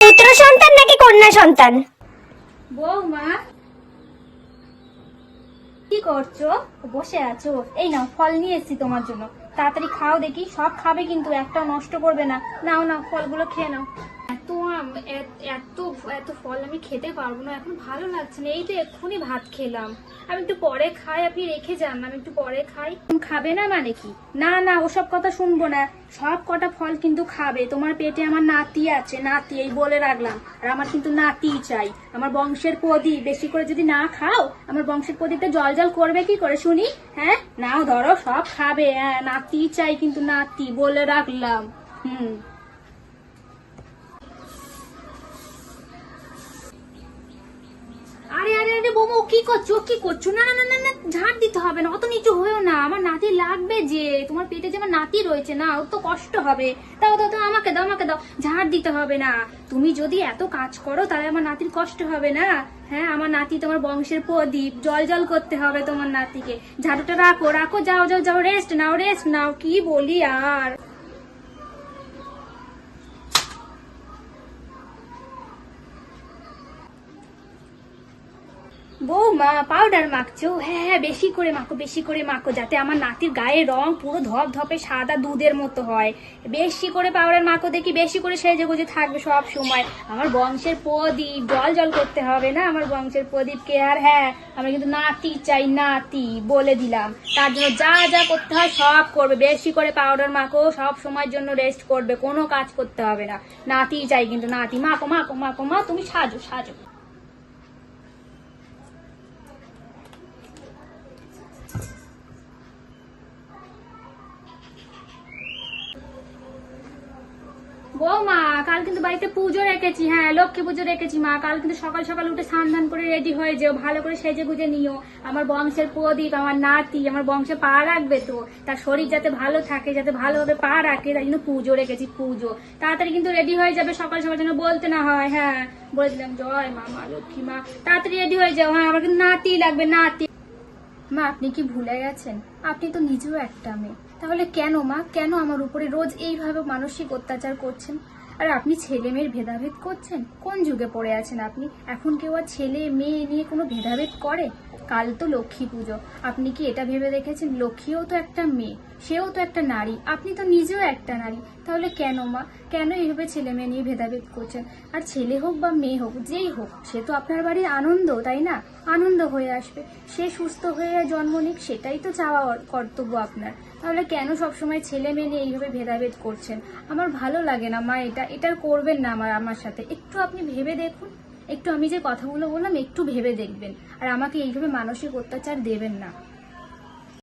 পুত্র সন্তান নাকি কন্যা সন্তান? বৌমা, কি করছ? বসে আছো। এই নাও, ফল নিয়ে এসেছি তোমার জন্য। তাড়াতাড়ি খাও দেখি, সব খাবে কিন্তু একটাও নষ্ট করবে না। নাও না ফলগুলো খেয়ে নাও। এত এত এত ফল আমি খেতে পারব না, এখন ভালো লাগছে না, এই তো এক্ষুনি ভাত খেলাম। আমি একটু পরে খাই, আপনি রেখে যান, আমি একটু পরে খাই। খাবে না মানে কি? না না, ওসব কথা শুনব না। সব কটা ফল কিন্তু খাবে, তোমার পেটে আমার নাতি আছে, নাতি, এই বলে রাখলাম। আর আমার কিন্তু নাতি চাই, আমার বংশের প্রদীপ, বেশি করে যদি না খাও, আমার বংশের প্রদীপটা জল জল করবে কি করে, শুনি? হ্যাঁ? নাও ধরো, সব খাবে হ্যাঁ নাতি চাই কিন্তু নাতি, বলে রাখলাম। হুম। আরে কি করছ কি করছ? না না না না ঝাড় দিতে হবে না, অত নিচু হয়েও না, আমার নাতি লাগবে যে, তোমার পেটে যে আমার নাতি রয়েছে না, ওর তো কষ্ট হবে। দাও দাও দাও, আমাকে দাও আমাকে দাও, ঝাড় দিতে হবে না। তুমি যদি এত কাজ করো, তাহলে আমার নাতির কষ্ট হবে না। হ্যাঁ আমার নাতি তোমার বংশের প্রদীপ, জল জল করতে হবে তোমার নাতিকে। ঝাড়ুটা রাখো রাখো, যাও যাও যাও রেস্ট নাও রেস্ট নাও, কি বলি আর? বৌমা পাউডার মাখছো? হ্যাঁ হ্যাঁ বেশি করে মাখো, বেশি করে মাখো, যাতে আমার নাতির গায়ের রং পুরো ধপ ধপে সাদা দুধের মতো হয়। বেশি করে পাউডার মাখো, দেখি বেশি করে সেজে গুজে থাকবে সব সময়। আমার বংশের প্রদীপ, জল জল করতে হবে না আমার বংশের প্রদীপকে আর হ্যাঁ আমরা কিন্তু নাতি চাই, নাতি বলে দিলাম। তার জন্য যা যা করতে হয় সব করবে। বেশি করে পাউডার মাখো, সব সময়ের জন্য রেস্ট করবে, কোনো কাজ করতে হবে না। নাতি চাই কিন্তু নাতি। মাখো মাখো মাখো, মা, তুমি সাজো সাজো। বৌমা, কাল কিন্তু বাড়িতে পুজো রেখেছি হ্যাঁ লক্ষ্মী পুজো রেখেছি মা, কাল কিন্তু সকাল সকাল উঠে স্নান ধান করে রেডি হয়ে যেও, ভালো করে সেজে গুজে নিও। আমার বংশের প্রদীপ, আমার নাতি, আমার বংশে পা রাখবে তো, তার শরীর যাতে ভালো থাকে, যাতে ভালোভাবে পা রাখে, তাই জন্য পুজো রেখেছি, পুজো। তাড়াতাড়ি কিন্তু রেডি হয়ে যাবে, সকাল সকাল যেন বলতে না হয় হ্যাঁ বলে দিলাম, জয় মা মা, লক্ষ্মী, মা। তাড়াতাড়ি রেডি হয়ে যাও হ্যাঁ আমার কিন্তু নাতি লাগবে, নাতি। মা, আপনি কি ভুলে গেছেন? আপনি তো নিজেও একটা মেয়ে। তাহলে কেন মা? কেন আমার উপরে রোজ এইভাবে মানসিক অত্যাচার করছেন? আর আপনি ছেলে মেয়ের ভেদাভেদ করছেন? কোন যুগে পড়ে আছেন আপনি? এখন কেউ আর ছেলে, মেয়ে নিয়ে কোনো ভেদাভেদ করে? কাল তো লক্ষ্মী পুজো। আপনি কি এটা ভেবে দেখেছেন? লক্ষ্মীও তো একটা মেয়ে, সেও তো একটা নারী। আপনি তো নিজেও একটা নারী। তাহলে কেন মা? কেন এইভাবে ছেলে মেয়ে নিয়ে ভেদাভেদ করছেন? আর ছেলে হোক বা মেয়ে হোক, যেই হোক, সে তো আপনার বাড়ির আনন্দ, তাই না? আনন্দ হয়ে আসবে। সে সুস্থ হয়ে জন্ম নিক, সেটাই তো চাওয়া কর্তব্য আপনার। তাহলে কেন সবসময় ছেলে মেয়ে নিয়ে এইভাবে ভেদাভেদ করছেন? আমার ভালো লাগে না, মা, এটা এটা করবেন না আমার আমার সাথে। একটু আপনি ভেবে দেখুন। একটু আমি যে কথাগুলো বললাম, একটু ভেবে দেখবেন। আর আমাকে এইভাবে মানসিক অত্যাচার দেবেন না।